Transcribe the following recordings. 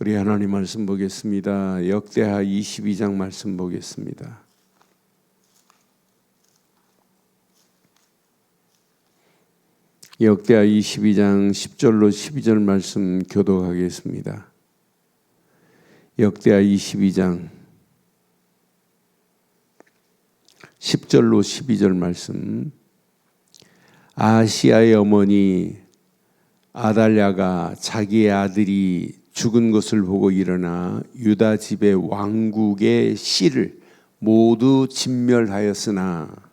우리 하나님 말씀 보겠습니다. 역대하 22장 말씀 보겠습니다. 역대하 22장 10절로 12절 말씀 교독하겠습니다. 역대하 22장 10절로 12절 말씀 아시아의 어머니 아달랴가 자기의 아들이 죽은 것을 보고 일어나 유다 집의 왕국의 씨를 모두 진멸하였으나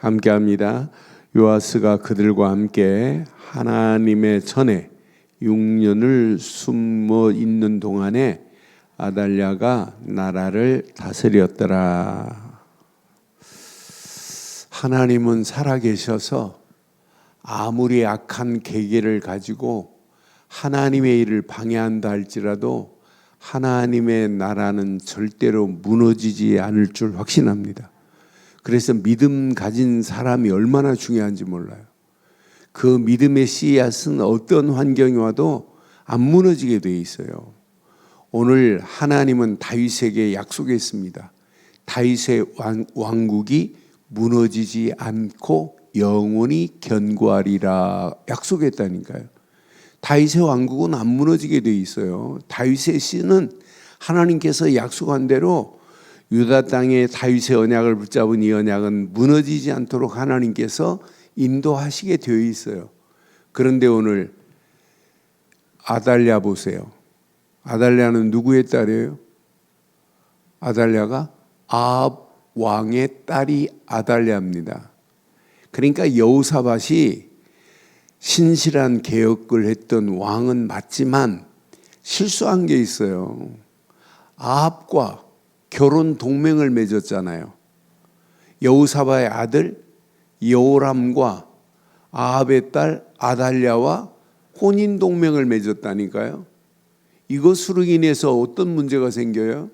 함께합니다. 요아스가 그들과 함께 하나님의 전에 6년을 숨어 있는 동안에 아달랴가 나라를 다스렸더라. 하나님은 살아계셔서 아무리 악한 계계를 가지고 하나님의 일을 방해한다 할지라도 하나님의 나라는 절대로 무너지지 않을 줄 확신합니다. 그래서 믿음 가진 사람이 얼마나 중요한지 몰라요. 그 믿음의 씨앗은 어떤 환경이 와도 안 무너지게 돼 있어요. 오늘 하나님은 다윗에게 약속했습니다. 다윗의 왕국이 무너지지 않고 영원히 견고하리라 약속했다니까요. 다윗의 왕국은 안 무너지게 돼 있어요. 다윗의 씨는 하나님께서 약속한 대로 유다 땅에 다윗의 언약을 붙잡은 이 언약은 무너지지 않도록 하나님께서 인도하시게 되어 있어요. 그런데 오늘 아달랴 보세요. 아달랴는 누구의 딸이에요? 아달랴가 아합 왕의 딸이 아달랴입니다. 그러니까 여우사밭이 신실한 개혁을 했던 왕은 맞지만 실수한 게 있어요. 아합과 결혼 동맹을 맺었잖아요. 여우사바의 아들 여호람과 아합의 딸 아달랴와 혼인 동맹을 맺었다니까요. 이것으로 인해서 어떤 문제가 생겨요?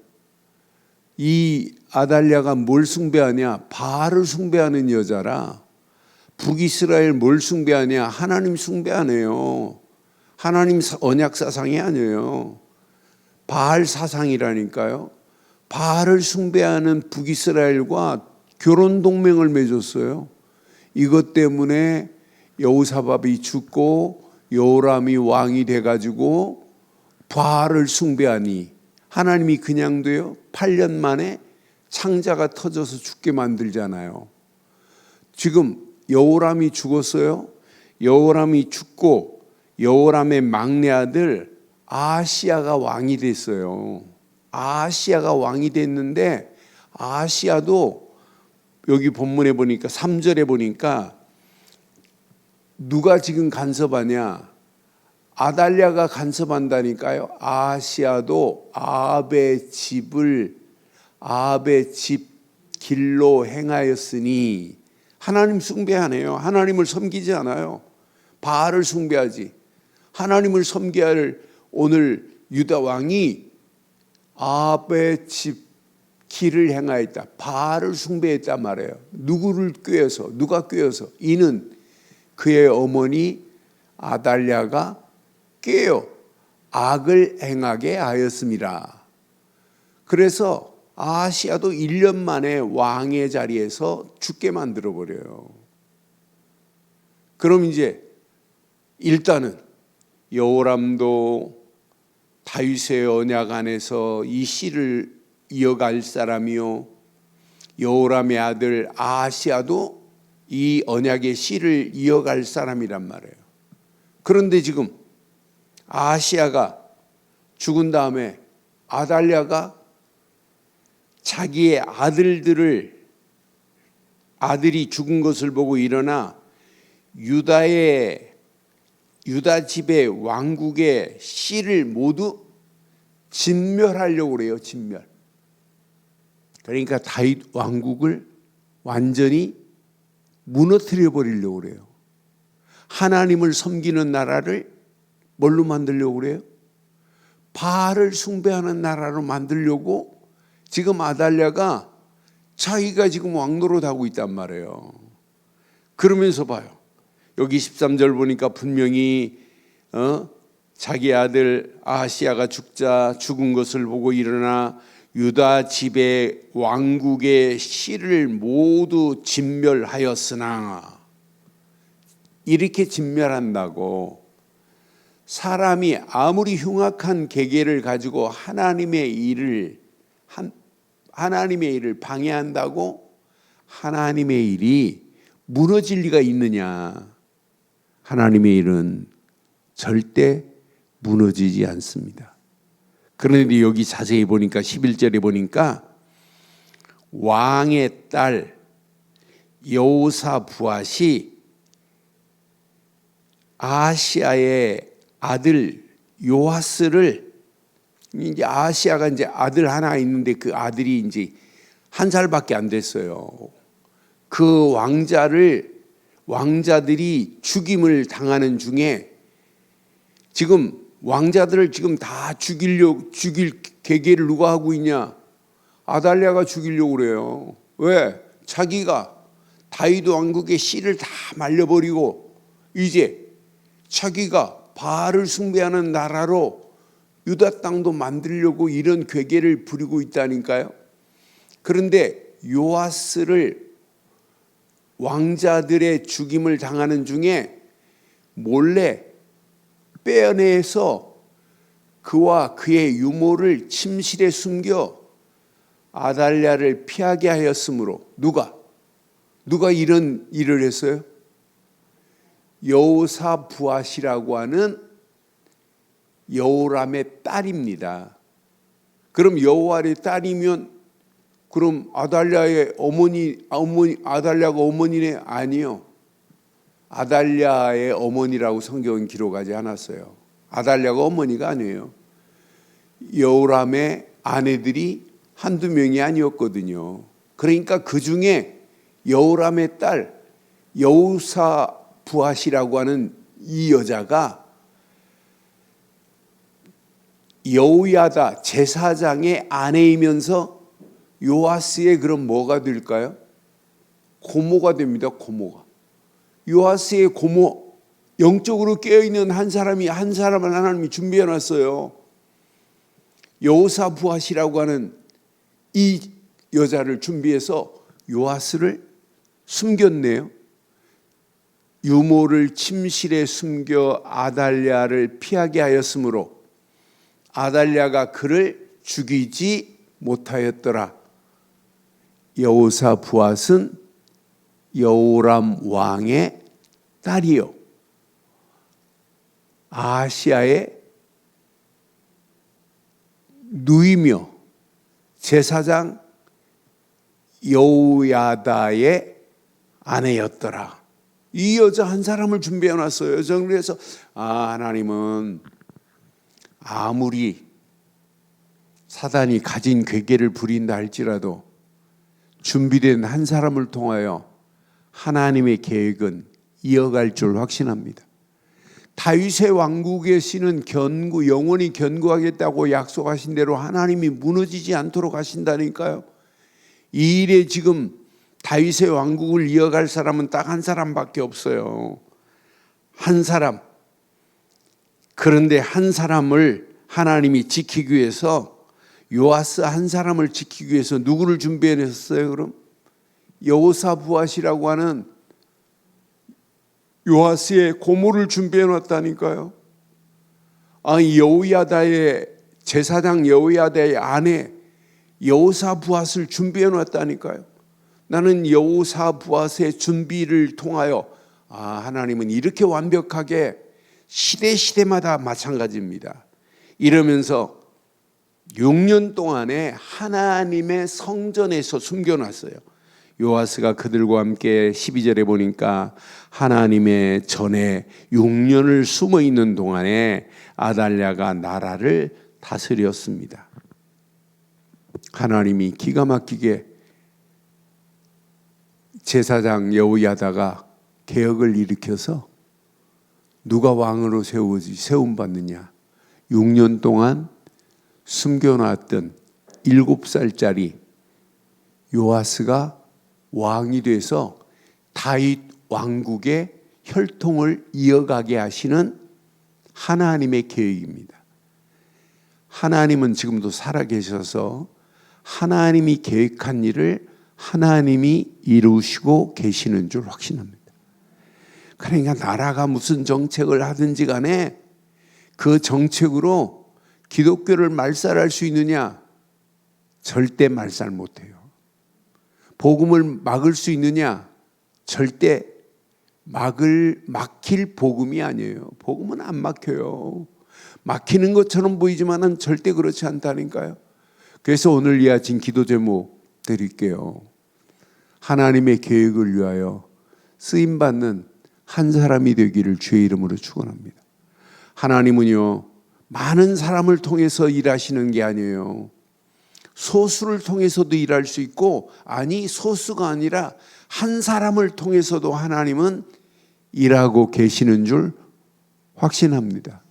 이 아달랴가 뭘 숭배하냐? 바알을 숭배하는 여자라. 북이스라엘 뭘 숭배하냐? 하나님 숭배하네요. 하나님 언약 사상이 아니에요. 바알 사상이라니까요. 바알을 숭배하는 북이스라엘과 결혼 동맹을 맺었어요. 이것 때문에 여우사밥이 죽고 여호람이 왕이 돼 가지고 바알을 숭배하니 하나님이 그냥 돼요. 8년 만에 창자가 터져서 죽게 만들잖아요. 지금 여호람이 죽었어요. 여호람이 죽고 여호람의 막내 아들 아시아가 왕이 됐어요. 아시아가 왕이 됐는데 아시아도 여기 본문에 보니까 3절에 보니까 누가 지금 간섭하냐? 아달랴가 간섭한다니까요. 아시아도 아합의 집을 아합의 집 길로 행하였으니 하나님 숭배하네요. 하나님을 섬기지 않아요. 바알을 숭배하지. 하나님을 섬겨야 오늘 유다 왕이 아합의 집 길을 행하였다. 바알을 숭배했단 말이에요. 누구를 꾀어서 누가 꾀어서 이는 그의 어머니 아달랴가 꾀어 악을 행하게 하였습니다. 그래서 아시아도 1년 만에 왕의 자리에서 죽게 만들어 버려요. 그럼 이제 일단은 여호람도 다윗의 언약 안에서 이 씨를 이어갈 사람이요 여호람의 아들 아시아도 이 언약의 씨를 이어갈 사람이란 말이에요. 그런데 지금 아시아가 죽은 다음에 아달랴가 자기의 아들들을 아들이 죽은 것을 보고 일어나 유다의 유다 집의 왕국의 씨를 모두 진멸하려고 그래요. 진멸. 그러니까 다윗 왕국을 완전히 무너뜨려 버리려고 그래요. 하나님을 섬기는 나라를 뭘로 만들려고 그래요? 바알을 숭배하는 나라로 만들려고 지금 아달랴가 자기가 지금 왕노릇 하고 있단 말이에요. 그러면서 봐요. 여기 13절 보니까 분명히 어? 자기 아들 아시아가 죽자 죽은 것을 보고 일어나 유다 집의 왕국의 씨를 모두 진멸하였으나 이렇게 진멸한다고 사람이 아무리 흉악한 계계를 가지고 하나님의 일을 한, 하나님의 일을 방해한다고 하나님의 일이 무너질 리가 있느냐? 하나님의 일은 절대 무너지지 않습니다. 그런데 여기 자세히 보니까 11절에 보니까 왕의 딸 여우사 부앗이 아시아의 아들 요하스를 이제 아시아가 이제 아들 하나 있는데 그 아들이 이제 한 살밖에 안 됐어요. 그 왕자를 왕자들이 죽임을 당하는 중에 지금 왕자들을 지금 다 죽이려 죽일 계계를 누가 하고 있냐? 아달랴가 죽이려고 그래요. 왜? 자기가 다윗 왕국의 씨를 다 말려버리고 이제 자기가 바알을 숭배하는 나라로 유다 땅도 만들려고 이런 괴계를 부리고 있다니까요. 그런데 요아스를 왕자들의 죽임을 당하는 중에 몰래 빼어내서 그와 그의 유모를 침실에 숨겨 아달랴를 피하게 하였으므로 누가 누가 이런 일을 했어요? 여우사 부앗이라고 하는 여우람의 딸입니다. 그럼 여우알의 딸이면 그럼 아달랴의 어머니 어머니 아달랴가 어머니네 아니요. 아달랴의 어머니라고 성경은 기록하지 않았어요. 아달랴가 어머니가 아니에요. 여우람의 아내들이 한두 명이 아니었거든요. 그러니까 그 중에 여우람의 딸 여우사 부하시라고 하는 이 여자가 여우야다 제사장의 아내이면서 요아스의 그럼 뭐가 될까요? 고모가 됩니다. 고모가. 요아스의 고모 영적으로 깨어 있는 한 사람이 한 사람을 하나님이 준비해 놨어요. 여호사 부하시라고 하는 이 여자를 준비해서 요아스를 숨겼네요. 유모를 침실에 숨겨 아달랴를 피하게 하였으므로 아달랴가 그를 죽이지 못하였더라. 여호사 부앗은 여호람 왕의 딸이요. 아시아의 누이며 제사장 여우야다의 아내였더라. 이 여자 한 사람을 준비해 놨어요. 그래서 아 하나님은 아무리 사단이 가진 괴계를 부린다 할지라도 준비된 한 사람을 통하여 하나님의 계획은 이어갈 줄 확신합니다. 다윗의 왕국의 신은 견고 영원히 견고하겠다고 약속하신 대로 하나님이 무너지지 않도록 하신다니까요. 이 일에 지금 다윗의 왕국을 이어갈 사람은 딱 한 사람밖에 없어요. 한 사람. 그런데 한 사람을 하나님이 지키기 위해서 요아스 한 사람을 지키기 위해서 누구를 준비해 냈어요, 그럼? 여호사 부하시라고 하는 요아스의 고모를 준비해 놨다니까요. 아, 여우야다의 제사장 여우야다의 아내 여호사 부하스를 준비해 놨다니까요. 나는 여호사 부하스의 준비를 통하여 아, 하나님은 이렇게 완벽하게 시대 시대마다 마찬가지입니다. 이러면서 6년 동안에 하나님의 성전에서 숨겨놨어요. 요아스가 그들과 함께 12절에 보니까 하나님의 전에 6년을 숨어 있는 동안에 아달랴가 나라를 다스렸습니다. 하나님이 기가 막히게 제사장 여호야다가 개혁을 일으켜서 누가 왕으로 세우지 세움 받느냐? 6년 동안 숨겨놨던 7살짜리 요아스가 왕이 돼서 다윗 왕국의 혈통을 이어가게 하시는 하나님의 계획입니다. 하나님은 지금도 살아 계셔서 하나님이 계획한 일을 하나님이 이루시고 계시는 줄 확신합니다. 그러니까 나라가 무슨 정책을 하든지 간에 그 정책으로 기독교를 말살할 수 있느냐? 절대 말살 못해요. 복음을 막을 수 있느냐? 절대 막을 막힐 복음이 아니에요. 복음은 안 막혀요. 막히는 것처럼 보이지만은 절대 그렇지 않다니까요. 그래서 오늘 이어진 기도 제목 드릴게요. 하나님의 계획을 위하여 쓰임 받는 한 사람이 되기를 주의 이름으로 축원합니다. 하나님은요 많은 사람을 통해서 일하시는 게 아니에요. 소수를 통해서도 일할 수 있고 아니 소수가 아니라 한 사람을 통해서도 하나님은 일하고 계시는 줄 확신합니다.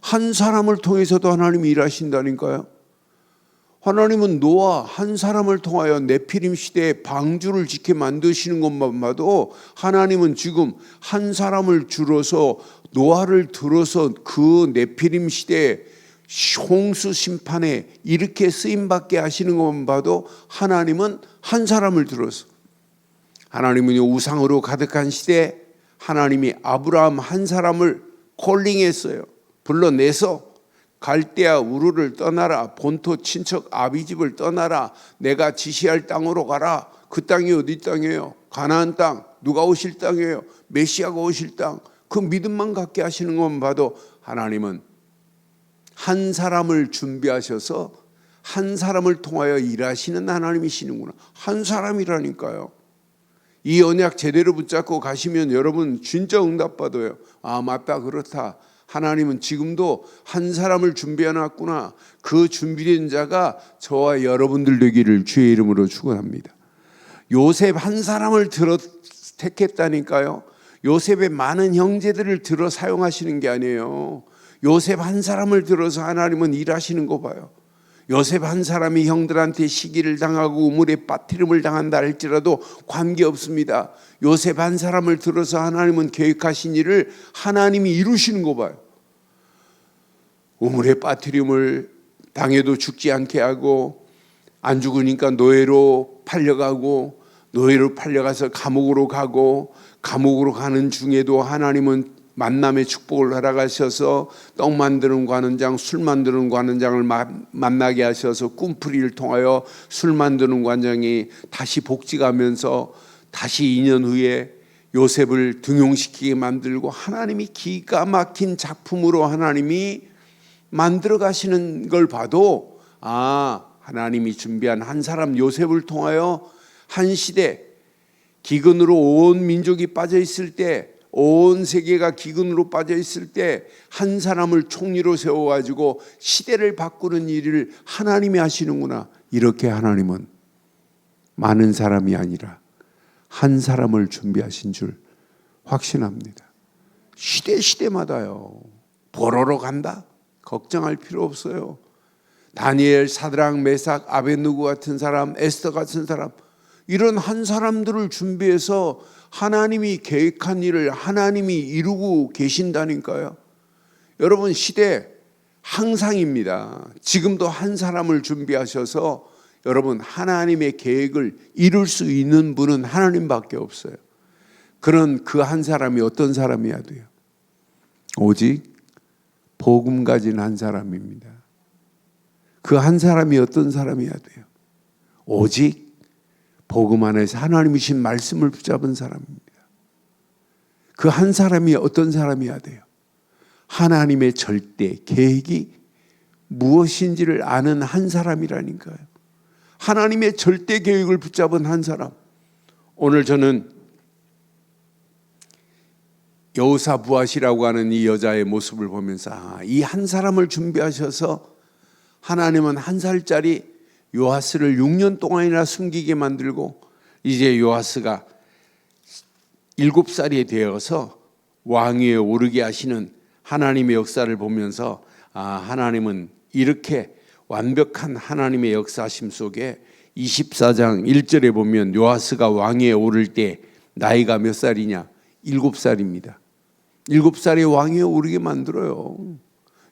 한 사람을 통해서도 하나님이 일하신다니까요. 하나님은 노아 한 사람을 통하여 네피림 시대에 방주를 지켜 만드시는 것만 봐도 하나님은 지금 한 사람을 줄어서 노아를 들어서 그 네피림 시대에 홍수 심판에 이렇게 쓰임 받게 하시는 것만 봐도 하나님은 한 사람을 들어서 하나님은 우상으로 가득한 시대에 하나님이 아브라함 한 사람을 콜링했어요. 불러내서 갈대아 우르를 떠나라 본토 친척 아비 집을 떠나라 내가 지시할 땅으로 가라. 그 땅이 어디 땅이에요? 가나안 땅. 누가 오실 땅이에요? 메시아가 오실 땅 그 믿음만 갖게 하시는 것만 봐도 하나님은 한 사람을 준비하셔서 한 사람을 통하여 일하시는 하나님이시는구나 한 사람이라니까요 이 언약 제대로 붙잡고 가시면 여러분 진짜 응답받아요 아 맞다 그렇다 하나님은 지금도 한 사람을 준비해 놨구나. 그 준비된 자가 저와 여러분들 되기를 주의 이름으로 축원합니다. 요셉 한 사람을 들어 택했다니까요. 요셉의 많은 형제들을 들어 사용하시는 게 아니에요. 요셉 한 사람을 들어서 하나님은 일하시는 거 봐요. 요셉 한 사람이 형들한테 시기를 당하고 우물에 빠뜨림을 당한다 할지라도 관계 없습니다. 요셉 한 사람을 들어서 하나님은 계획하신 일을 하나님이 이루시는 거 봐요. 우물에 빠뜨림을 당해도 죽지 않게 하고 안 죽으니까 노예로 팔려가고 노예로 팔려가서 감옥으로 가고 감옥으로 가는 중에도 하나님은 만남의 축복을 허락하셔서 떡 만드는 관원장, 술 만드는 관원장을 만나게 하셔서 꿈풀이를 통하여 술 만드는 관장이 다시 복직하면서 다시 2년 후에 요셉을 등용시키게 만들고 하나님이 기가 막힌 작품으로 하나님이 만들어 가시는 걸 봐도 아, 하나님이 준비한 한 사람 요셉을 통하여 한 시대 기근으로 온 민족이 빠져 있을 때 온 세계가 기근으로 빠져 있을 때 한 사람을 총리로 세워 가지고 시대를 바꾸는 일을 하나님이 하시는구나. 이렇게 하나님은 많은 사람이 아니라 한 사람을 준비하신 줄 확신합니다. 시대 시대마다요. 보러로 간다. 걱정할 필요 없어요. 다니엘, 사드랑, 메삭, 아벤누고 같은 사람, 에스더 같은 사람 이런 한 사람들을 준비해서 하나님이 계획한 일을 하나님이 이루고 계신다니까요. 여러분 시대 항상입니다. 지금도 한 사람을 준비하셔서 여러분 하나님의 계획을 이룰 수 있는 분은 하나님밖에 없어요. 그런 그 한 사람이 어떤 사람이야 돼요? 오직 복음 가진 한 사람입니다. 그 한 사람이 어떤 사람이야 돼요? 오직 복음 안에서 하나님이신 말씀을 붙잡은 사람입니다. 그 한 사람이 어떤 사람이야 돼요? 하나님의 절대 계획이 무엇인지를 아는 한 사람이라니까요. 하나님의 절대 계획을 붙잡은 한 사람. 오늘 저는 여우사 부하시라고 하는 이 여자의 모습을 보면서 아, 이한 사람을 준비하셔서 하나님은 한 살짜리 요하스를 6년 동안이나 숨기게 만들고 이제 요하스가 일곱 살이 되어서 왕위에 오르게 하시는 하나님의 역사를 보면서 아 하나님은 이렇게 완벽한 하나님의 역사심 속에 24장 1절에 보면 요하스가 왕위에 오를 때 나이가 몇 살이냐? 일곱 살입니다. 일곱 살에 왕위에 오르게 만들어요.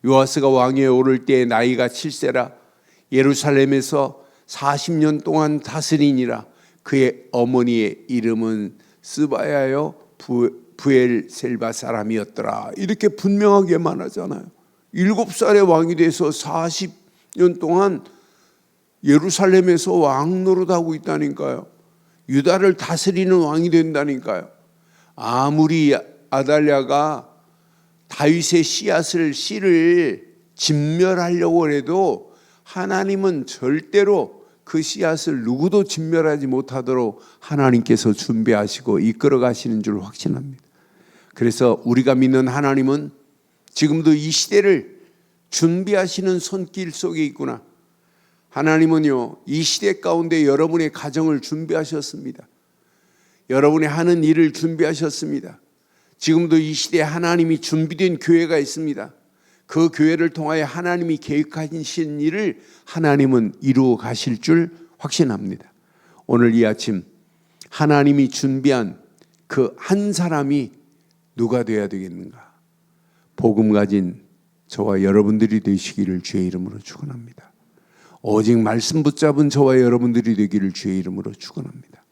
요하스가 왕위에 오를 때 나이가 7세라 예루살렘에서 40년 동안 다스리니라 그의 어머니의 이름은 스바야요 부엘셀바 사람이었더라 이렇게 분명하게 말하잖아요. 일곱 살에 왕이 돼서 40년 동안 예루살렘에서 왕 노릇하고 있다니까요. 유다를 다스리는 왕이 된다니까요. 아무리 아달랴가 다윗의 씨앗을 씨를 진멸하려고 해도 하나님은 절대로 그 씨앗을 누구도 진멸하지 못하도록 하나님께서 준비하시고 이끌어 가시는 줄 확신합니다. 그래서 우리가 믿는 하나님은 지금도 이 시대를 준비하시는 손길 속에 있구나. 하나님은요, 이 시대 가운데 여러분의 가정을 준비하셨습니다. 여러분의 하는 일을 준비하셨습니다. 지금도 이 시대에 하나님이 준비된 교회가 있습니다. 그 교회를 통하여 하나님이 계획하신 일을 하나님은 이루어 가실 줄 확신합니다. 오늘 이 아침 하나님이 준비한 그 한 사람이 누가 되어야 되겠는가? 복음 가진 저와 여러분들이 되시기를 주의 이름으로 축원합니다. 오직 말씀 붙잡은 저와 여러분들이 되기를 주의 이름으로 축원합니다.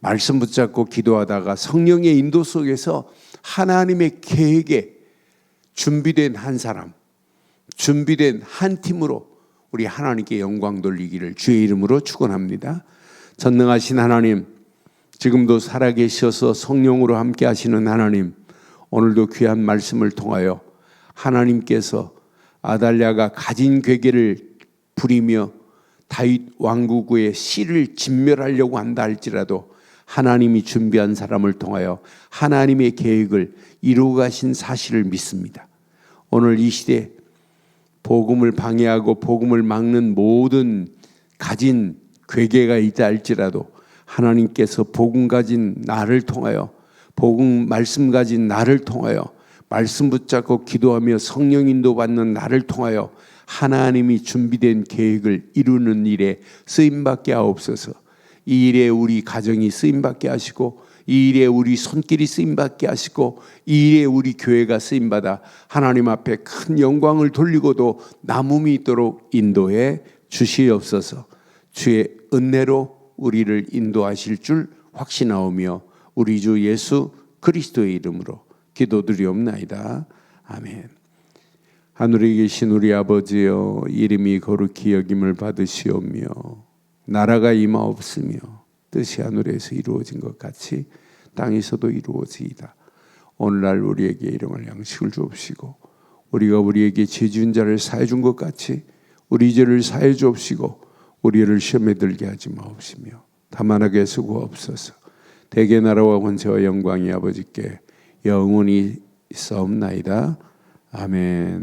말씀 붙잡고 기도하다가 성령의 인도 속에서 하나님의 계획에 준비된 한 사람, 준비된 한 팀으로 우리 하나님께 영광 돌리기를 주의 이름으로 축원합니다. 전능하신 하나님, 지금도 살아계셔서 성령으로 함께 하시는 하나님, 오늘도 귀한 말씀을 통하여 하나님께서 아달랴가 가진 괴계를 부리며 다윗 왕국의 씨를 진멸하려고 한다 할지라도 하나님이 준비한 사람을 통하여 하나님의 계획을 이루어 가신 사실을 믿습니다. 오늘 이 시대 복음을 방해하고 복음을 막는 모든 가진 괴계가 있다 할지라도 하나님께서 복음 가진 나를 통하여 복음 말씀 가진 나를 통하여 말씀 붙잡고 기도하며 성령 인도 받는 나를 통하여 하나님이 준비된 계획을 이루는 일에 쓰임 받게 하옵소서. 이 일에 우리 가정이 쓰임 받게 하시고 이 일에 우리 손길이 쓰임 받게 하시고 이 일에 우리 교회가 쓰임 받아 하나님 앞에 큰 영광을 돌리고도 남음이 있도록 인도해 주시옵소서. 주의 은혜로 우리를 인도하실 줄 확신하오며 우리 주 예수 그리스도의 이름으로 기도드리옵나이다. 아멘. 하늘에 계신 우리 아버지여 이름이 거룩히 여김을 받으시오며 나라가 임하옵으며 뜻이 하늘에서 이루어진 것 같이 땅에서도 이루어지이다. 오늘날 우리에게 일용할 양식을 주옵시고 우리가 우리에게 죄지은 자를 사해 준 것 같이 우리 죄를 사해 주옵시고 우리를 시험에 들게 하지 마옵시며 다만 하게 수고없소서 대개 나라와 권세와 영광이 아버지께 영원히 있사옵나이다. 아멘.